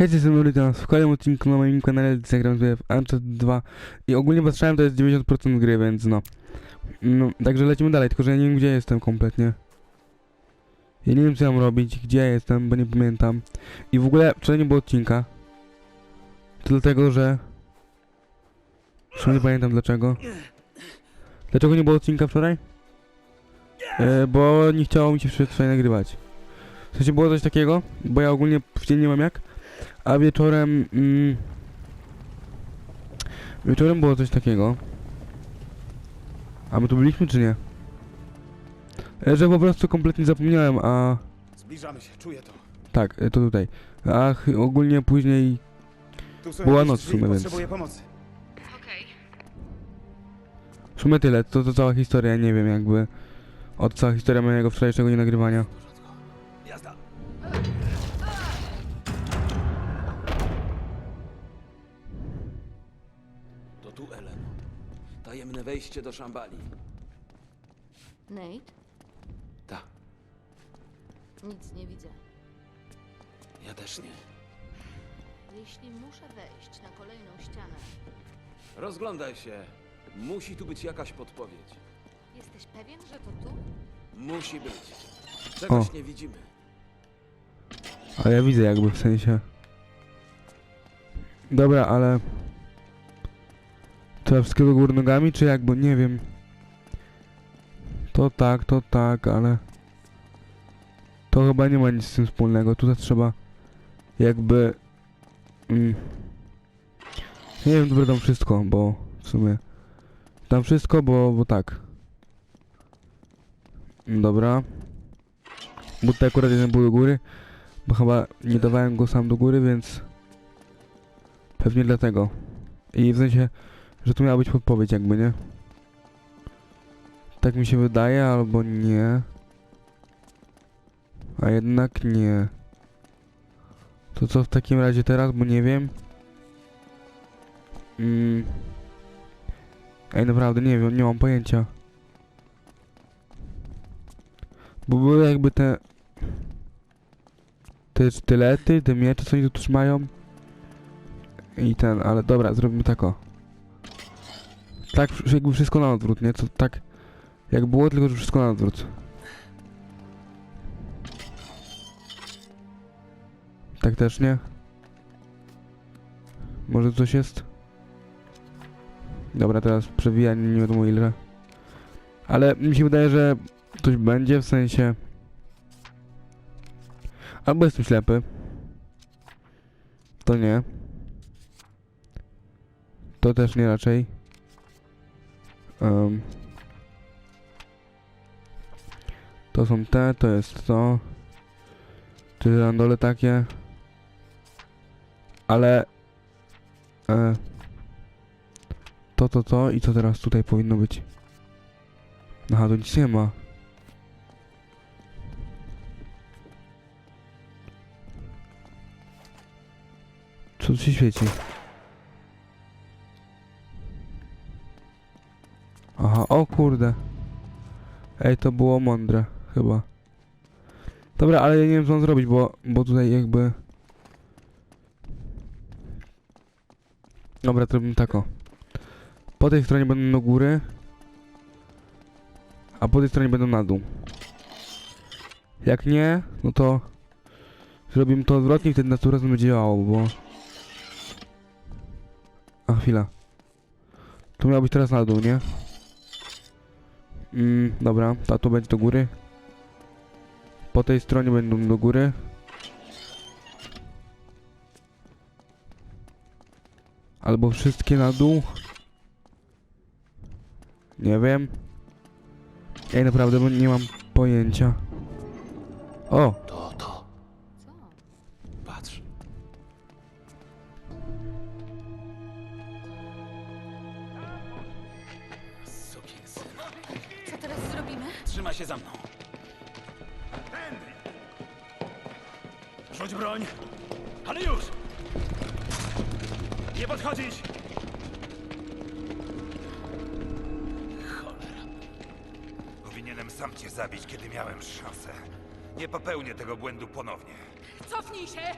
Hej, jestem Nuryta, w kolejnym odcinku na moim kanale zagram sobie w Uncharted 2 i ogólnie patrzałem to jest 90% gry, więc no. No, także lecimy dalej, tylko że ja nie wiem gdzie jestem kompletnie. Ja nie wiem co mam robić, gdzie jestem, bo nie pamiętam. I w ogóle wczoraj nie było odcinka. To dlatego, że... Zresztą nie pamiętam dlaczego. Dlaczego nie było odcinka wczoraj? E, bo nie chciało mi się wczoraj nagrywać. W sensie było coś takiego, bo ja ogólnie w dzień nie mam jak. A wieczorem... Mm, wieczorem było coś takiego. A my tu byliśmy czy nie? E, Że po prostu kompletnie zapomniałem, a... Zbliżamy się, czuję to. Tak, e, to tutaj. A ch- ogólnie później... Tu są Była noc w sumie, więc- Potrzebuję pomocy. Okej. W sumie tyle, to, to cała historia, nie wiem jakby... Od cała historia mojego wczorajszego nienagrywania. Wejście do Szambali. Nate? Tak, Nic nie widzę. ja też nie. Jeśli muszę wejść na kolejną ścianę, Rozglądaj się. Musi tu być jakaś podpowiedź. jesteś pewien, że to tu? Musi być. Czegoś O. nie widzimy. A ja widzę jakby w sensie. Dobra, ale... Ja wszystkiego do góry nogami, czy jakby, nie wiem. To tak, to tak, ale... To chyba nie ma nic z tym wspólnego. Tutaj trzeba... Jakby... Mm, nie wiem, dobra, tam wszystko, bo w sumie... Tam wszystko, bo, bo tak. Dobra. Bo tutaj akurat jeden był do góry. Bo chyba nie dawałem go sam do góry, więc... Pewnie dlatego. I w sensie, że tu miała być podpowiedź jakby, nie? Tak mi się wydaje, albo nie. A jednak nie. To co w takim razie teraz, bo nie wiem. Mm. Ej, naprawdę nie wiem, nie mam pojęcia. Bo były jakby te te sztylety, te miecze, co oni tu trzymają. I ten, ale dobra, zrobimy tak o. Tak, jakby wszystko na odwrót, nie? To tak, jak było, tylko że wszystko na odwrót. Tak też nie? Może coś jest? Dobra, teraz przewijanie, nie wiadomo ile. Ale mi się wydaje, że coś będzie, w sensie... Albo jestem ślepy. To nie. To też nie raczej. Em. to są te, to jest to. Czy na dole takie. Ale... E, to, to, to i co teraz tutaj powinno być? Aha, to nic nie ma. Co tu się świeci? O kurde. Ej, to było mądre, chyba. Dobra, ale ja nie wiem co mam zrobić, bo, bo tutaj jakby... Dobra, to robimy tako. Po tej stronie będą do góry. A po tej stronie będą na dół. Jak nie, no to... Zrobimy to odwrotnie i wtedy razem będzie działało, bo... A chwila. To miał być teraz na dół, nie? Mm, dobra, to, to będzie do góry. Po tej stronie będą do góry. Albo wszystkie na dół. Nie wiem. Ej, naprawdę, nie mam pojęcia. O! To, to. Się za mną. Rzuć broń. Ale już! Nie podchodzić! Cholera. Powinienem sam cię zabić, kiedy miałem szansę. Nie popełnię tego błędu ponownie. Cofnij się!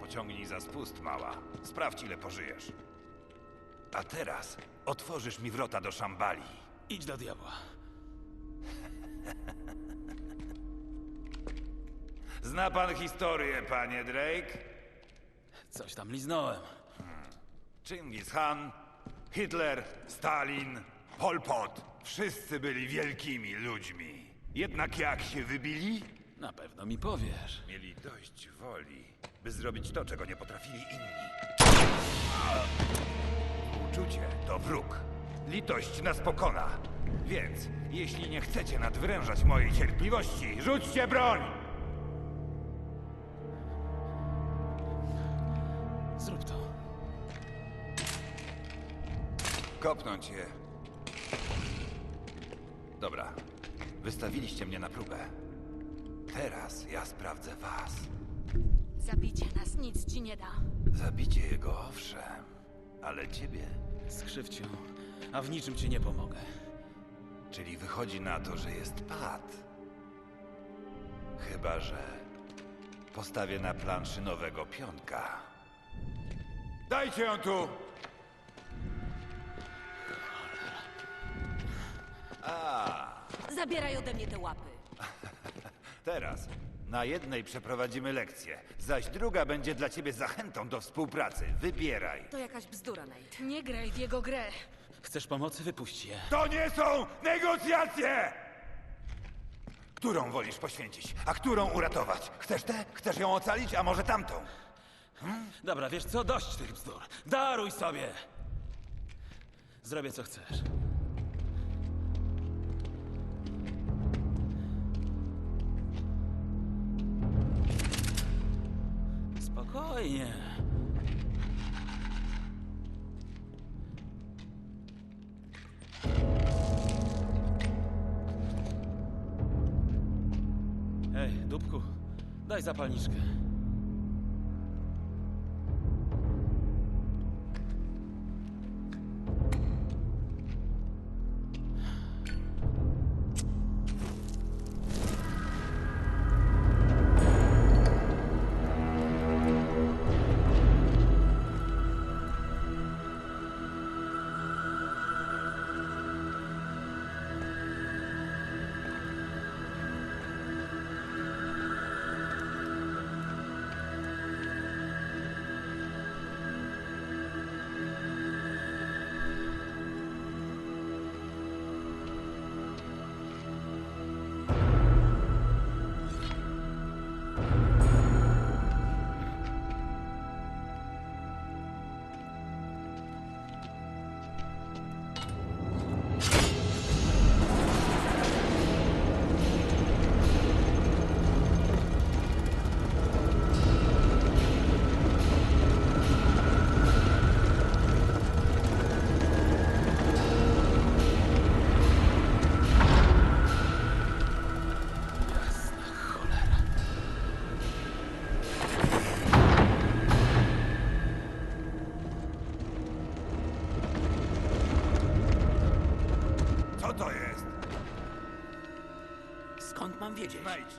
Pociągnij za spust, mała. Sprawdź, ile pożyjesz. A teraz otworzysz mi wrota do Szambali. Idź do diabła. Zna pan historię, panie Drake? Coś tam liznąłem. Chingis Khan, Hitler, Stalin, Pol Pot. Wszyscy byli wielkimi ludźmi. Jednak jak się wybili? Na pewno mi powiesz. Mieli dość woli, by zrobić to, czego nie potrafili inni. Uczucie to wróg. Litość nas pokona. Więc, jeśli nie chcecie nadwyrężać mojej cierpliwości, rzućcie broń! Zrób to. Kopnąć je. Dobra. Wystawiliście mnie na próbę. Teraz ja sprawdzę was. Zabicie nas nic ci nie da. Zabicie jego, owszem. Ale ciebie. Skrzywć ją, a w niczym ci nie pomogę. Czyli wychodzi na to, że jest pad. Chyba, że postawię na planszy nowego pionka. Dajcie ją tu! Zabieraj ode mnie te łapy. Teraz na jednej przeprowadzimy lekcję, zaś druga będzie dla ciebie zachętą do współpracy. Wybieraj. To jakaś bzdura, Nate. Nie graj w jego grę. Chcesz pomocy? Wypuść je. To nie są negocjacje! Którą wolisz poświęcić, a którą uratować? Chcesz tę? Chcesz ją ocalić, a może tamtą? Dobra, wiesz co? Dość tych bzdur. Daruj sobie! Zrobię co chcesz. Spokojnie. Daj zapalniczkę.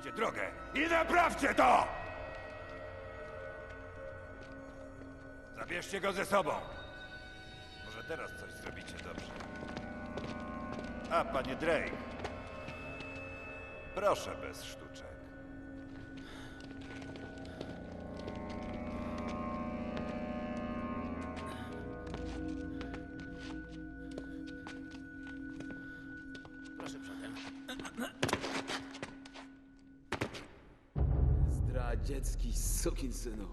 Znajdźcie drogę i naprawcie to! Zabierzcie go ze sobą. Może teraz coś zrobicie dobrze. A, panie Drake. Proszę bez sztuczek. Zdradziecki sukinsynu.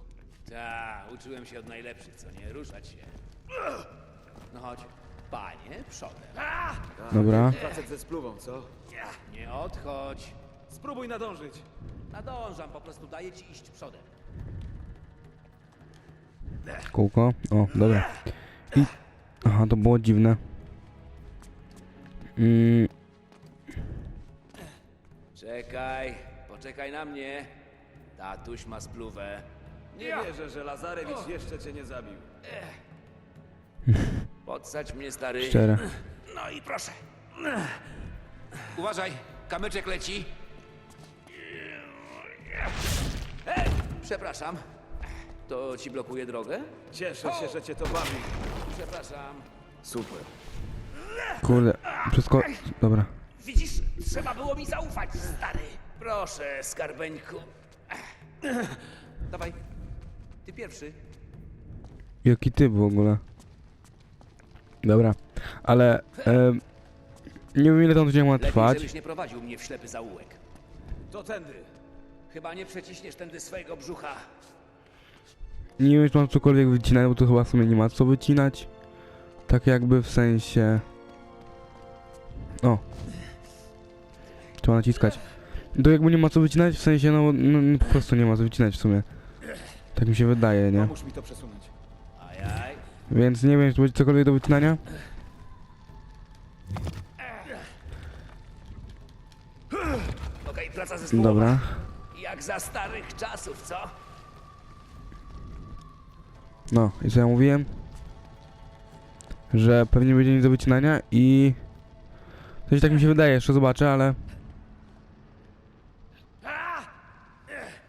Ta, uczyłem się od najlepszych, co nie? Ruszać się. No chodź. Panie, przodem. Dobra. Facet ze spluwą, co? Nie odchodź. Spróbuj nadążyć. Nadążam, po prostu daję ci iść przodem. Kółko. O, dobra. I... Aha, to było dziwne. Mm, Czekaj, poczekaj na mnie. Tatuś ma spluwę. Nie wierzę, że Lazarewicz jeszcze cię nie zabił. Podsadź mnie, stary. szczere. No i proszę. Uważaj, kamyczek leci. Ej, przepraszam. To ci blokuje drogę? Cieszę się, że cię to bawi. Przepraszam. Super. Kurde, wszystko... Dobra. Widzisz, trzeba było mi zaufać, stary. Proszę, skarbeńku. Dawaj. Ty pierwszy. Jaki ty w ogóle? Dobra, ale... em, nie wiem ile to będzie ma Lepiej, trwać. żebyś nie prowadził mnie w ślepy zaułek. To tędy. Chyba nie przeciśniesz tędy swojego brzucha. Nie wiem czy mam cokolwiek wycinać, bo tu chyba w sumie nie ma co wycinać. Tak jakby w sensie... O. Trzeba naciskać. To jakby nie ma co wycinać, w sensie no, no, no po prostu nie ma co wycinać w sumie. Tak mi się wydaje, nie? Pomóż mi to przesunąć. Ajaj. Więc nie wiem, czy będzie cokolwiek do wycinania. Okej, praca zespołowa. Dobra. Jak za starych czasów, co? No, i co ja mówiłem? Że pewnie będzie nic do wycinania i... Coś tak mi się wydaje, jeszcze zobaczę, ale...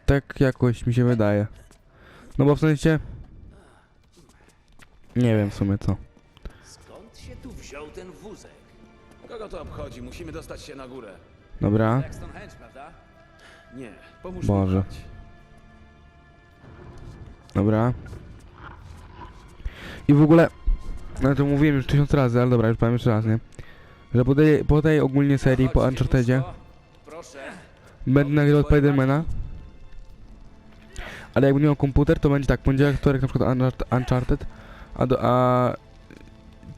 Tak jakoś mi się wydaje. No bo w sensie... Nie wiem w sumie co. Skąd się tu wziął ten wózek? Kogo to obchodzi? Musimy dostać się na górę. Dobra. Jak Stonehenge, prawda? Nie, pomóż Boże. Dobra. I w ogóle... No to mówiłem już tysiąc razy, ale dobra, już powiem jeszcze raz, nie? Że po tej, po tej ogólnie serii, po Unchartedzie... Proszę. Będę nagrywał Spidermana. Ale jakbym miał komputer, to będzie tak, poniedziałek, wtorek na przykład Unchart- Uncharted, a, do, a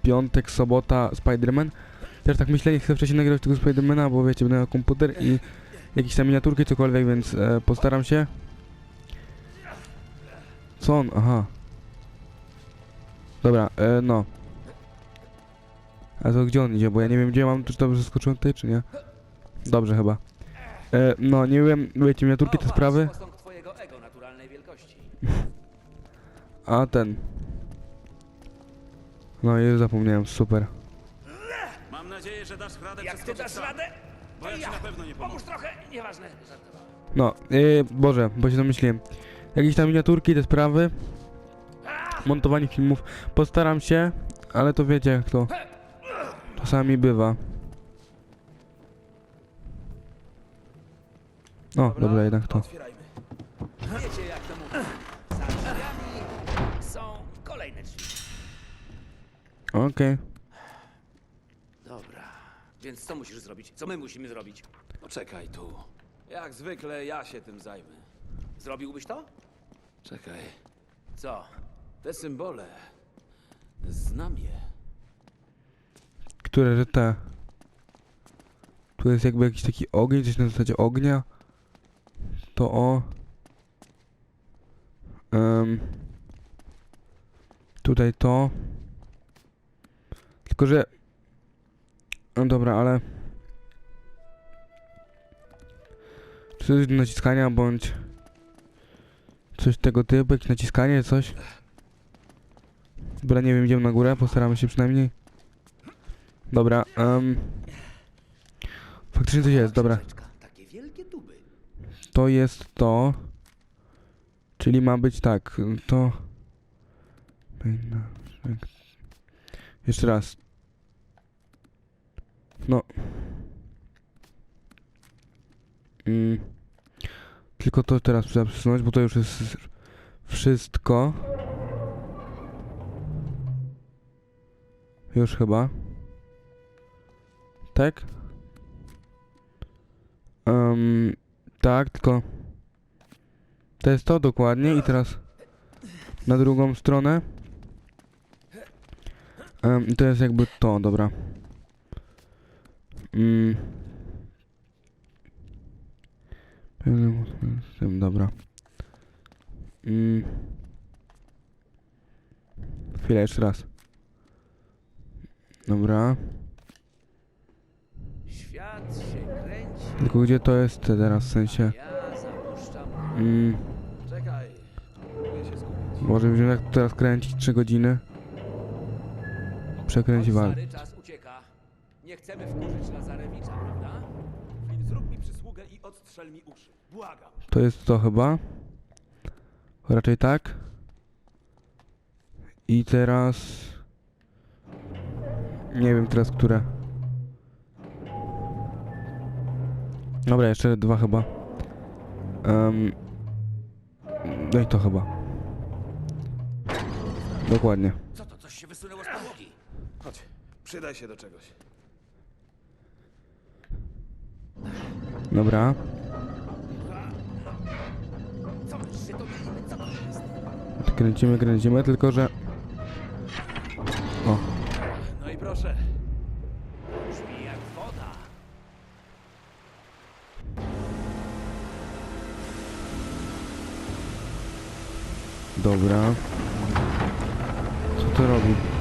piątek, sobota Spiderman. Też tak myślę, nie chcę wcześniej nagrywać tego Spidermana, bo wiecie, będę miał komputer i jakieś tam miniaturki, cokolwiek, więc e, postaram się. Co on? Aha. Dobra, e, no. A to gdzie on idzie? Bo ja nie wiem, gdzie mam, czy dobrze zaskoczyłem tutaj, czy nie? Dobrze chyba. E, no, nie wiem, wiecie, miniaturki, te sprawy, a ten. No i zapomniałem, super. Mam nadzieję, że dasz radę Jak ty dasz radę? Bo ja ja. na pewno nie pomogę. Pomóż trochę, nieważne. No, yy, Boże, bo się zamyśliłem. Jakieś tam miniaturki, te sprawy. Montowanie filmów. Postaram się, ale to wiecie jak to czasami bywa. O, dobra, jednak to. Otwierajmy. Wiecie Okej. Dobra. Więc co musisz zrobić? Co my musimy zrobić? Poczekaj tu. Jak zwykle ja się tym zajmę. Zrobiłbyś to? Czekaj. Co? Te symbole. Znam je. Które, że te. Tu jest jakby jakiś taki ogień, coś na zasadzie ognia. To o. Em, tutaj to. Tylko, że. No dobra, ale. Czy jest do naciskania, bądź. Coś tego typu, jakieś naciskanie, coś. Dobra, nie wiem, idziemy na górę, postaramy się przynajmniej. Dobra, um, Faktycznie coś jest, dobra. To jest to. Czyli ma być tak, to... Jeszcze raz. No. Mm. Tylko to teraz trzeba przesunąć, bo to już jest wszystko. Już chyba. Tak? Um, tak, tylko... To jest to dokładnie i teraz na drugą stronę. Um, to jest jakby to, dobra. Mm. Pełnym system, dobra. Mm. Chwilę, jeszcze raz. Dobra. Świat się kręci. Tylko gdzie to jest teraz w sensie? Ja zapuszczam. Mm. Czekaj. Może będziemy jak teraz kręcić 3 godziny. Przekręć Chodź, wal. stary, czas ucieka. Nie chcemy wkurzyć Lazarewicza, Mi uszy. Błagam. To jest to chyba. Raczej tak. I teraz... Nie wiem teraz, które. Dobra, jeszcze dwa chyba. Um, no i to chyba. Dokładnie. Co to? Coś się wysunęło z podłogi. Chodź, przydaj się do czegoś. Dobra. Kręcimy, kręcimy, tylko że... O, No i proszę. Brzmi jak woda. dobra. Co to robi?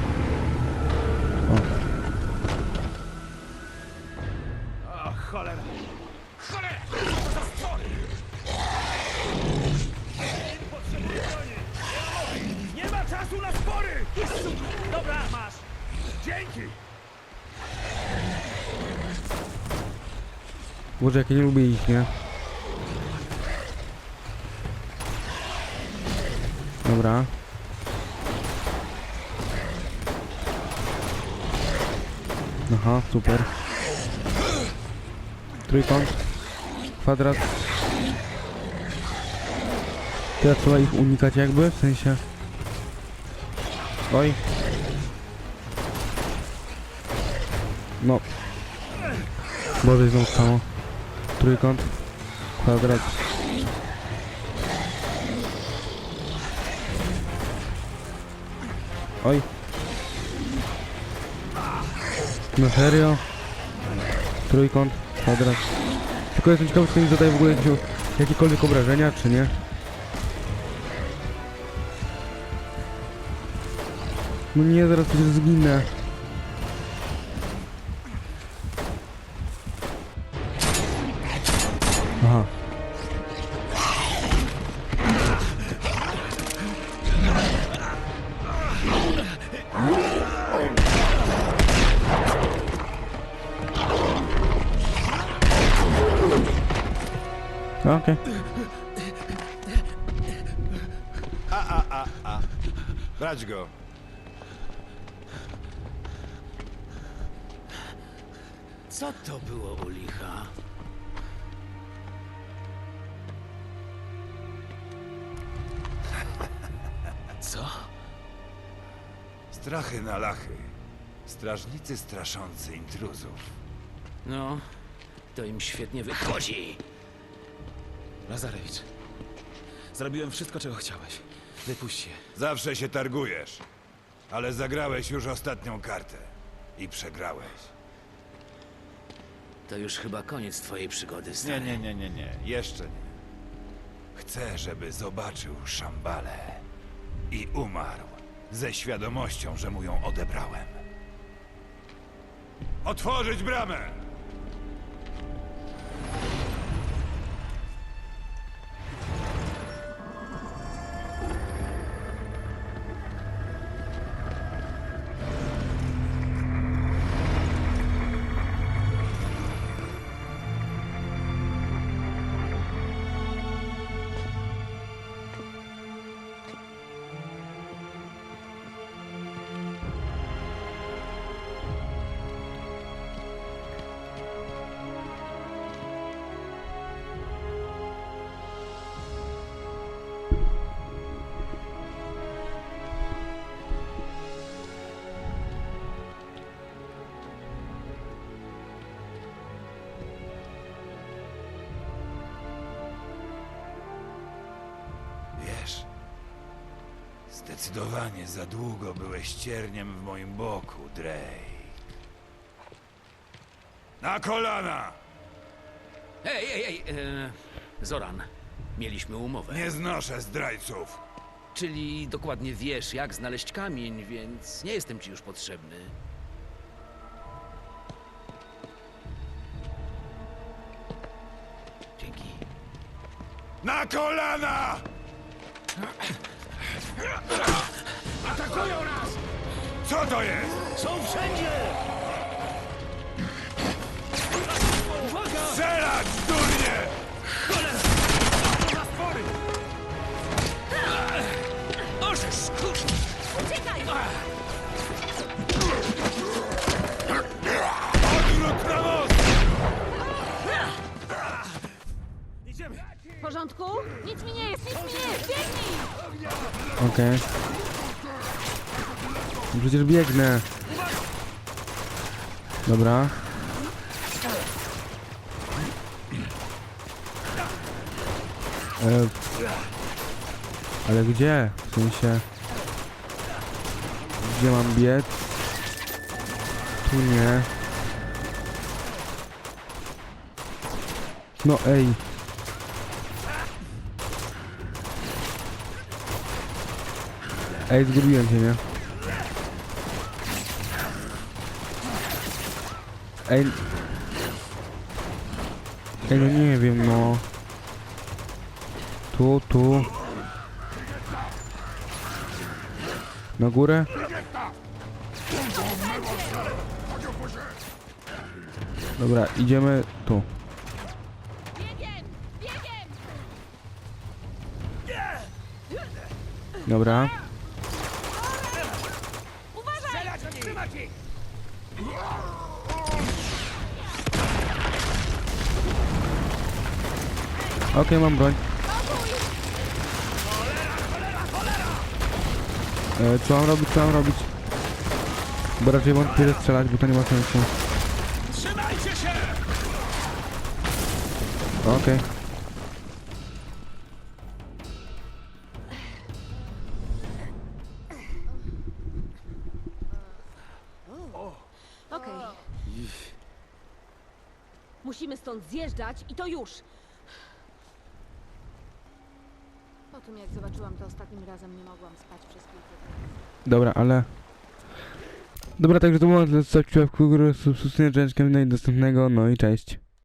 Boże, jak ja nie lubię ich, nie? Dobra. Aha, super. Trójkąt. Kwadrat. Teraz trzeba ich unikać jakby, w sensie... Oj. No. Boże, znowu stało. Trójkąt. Kwadrat. Oj. No serio? Trójkąt, kwadrat. Tylko jestem ciekawy, czy mi zadaje w ogóle jakiekolwiek obrażenia, czy nie? No nie, zaraz przecież zginę. Okej. Brać go. Co to było u licha? Co? Strachy na lachy. Strażnicy straszący intruzów. No, to im świetnie wychodzi. Lazarewicz. Zrobiłem wszystko, czego chciałeś. Wypuść się. Zawsze się targujesz. Ale zagrałeś już ostatnią kartę. I przegrałeś. To już chyba koniec twojej przygody, Nie, stary. nie, nie, nie, nie. Jeszcze nie. Chcę, żeby zobaczył szambale. I umarł. Ze świadomością, że mu ją odebrałem. Otworzyć bramę! Zdecydowanie za długo byłeś cierniem w moim boku, Drake. Na kolana! Ej, ej, ej! E, Zoran, mieliśmy umowę. Nie znoszę zdrajców. Czyli dokładnie wiesz, jak znaleźć kamień, więc nie jestem ci już potrzebny. Dzięki. Na kolana! Atakują nas! Co to jest? Są wszędzie! Uwaga! Strzelać, durnie! Cholera! Co za stwory! Uciekaj! Okej. No Przecież biegnę. Dobra. E, ale gdzie? W sensie... Gdzie mam biec? Tu nie. No ej. Ej, zgubiłem się, nie? Ej... Ej, no nie wiem, no... Tu, tu... Na górę? Dobra, idziemy tu. Dobra. Okej, mam broń. E, co mam robić, co mam robić? Bo raczej wątpię strzelać, bo to nie ma sensu. Trzymajcie się! Okej. Okej. Musimy stąd zjeżdżać i to już! Po tym jak zobaczyłam to ostatnim razem, nie mogłam spać przez kilka dni. Dobra, ale... Dobra, także to było na tyle. Zostawcie łapkę w górę, subskrypcję, no i no cześć.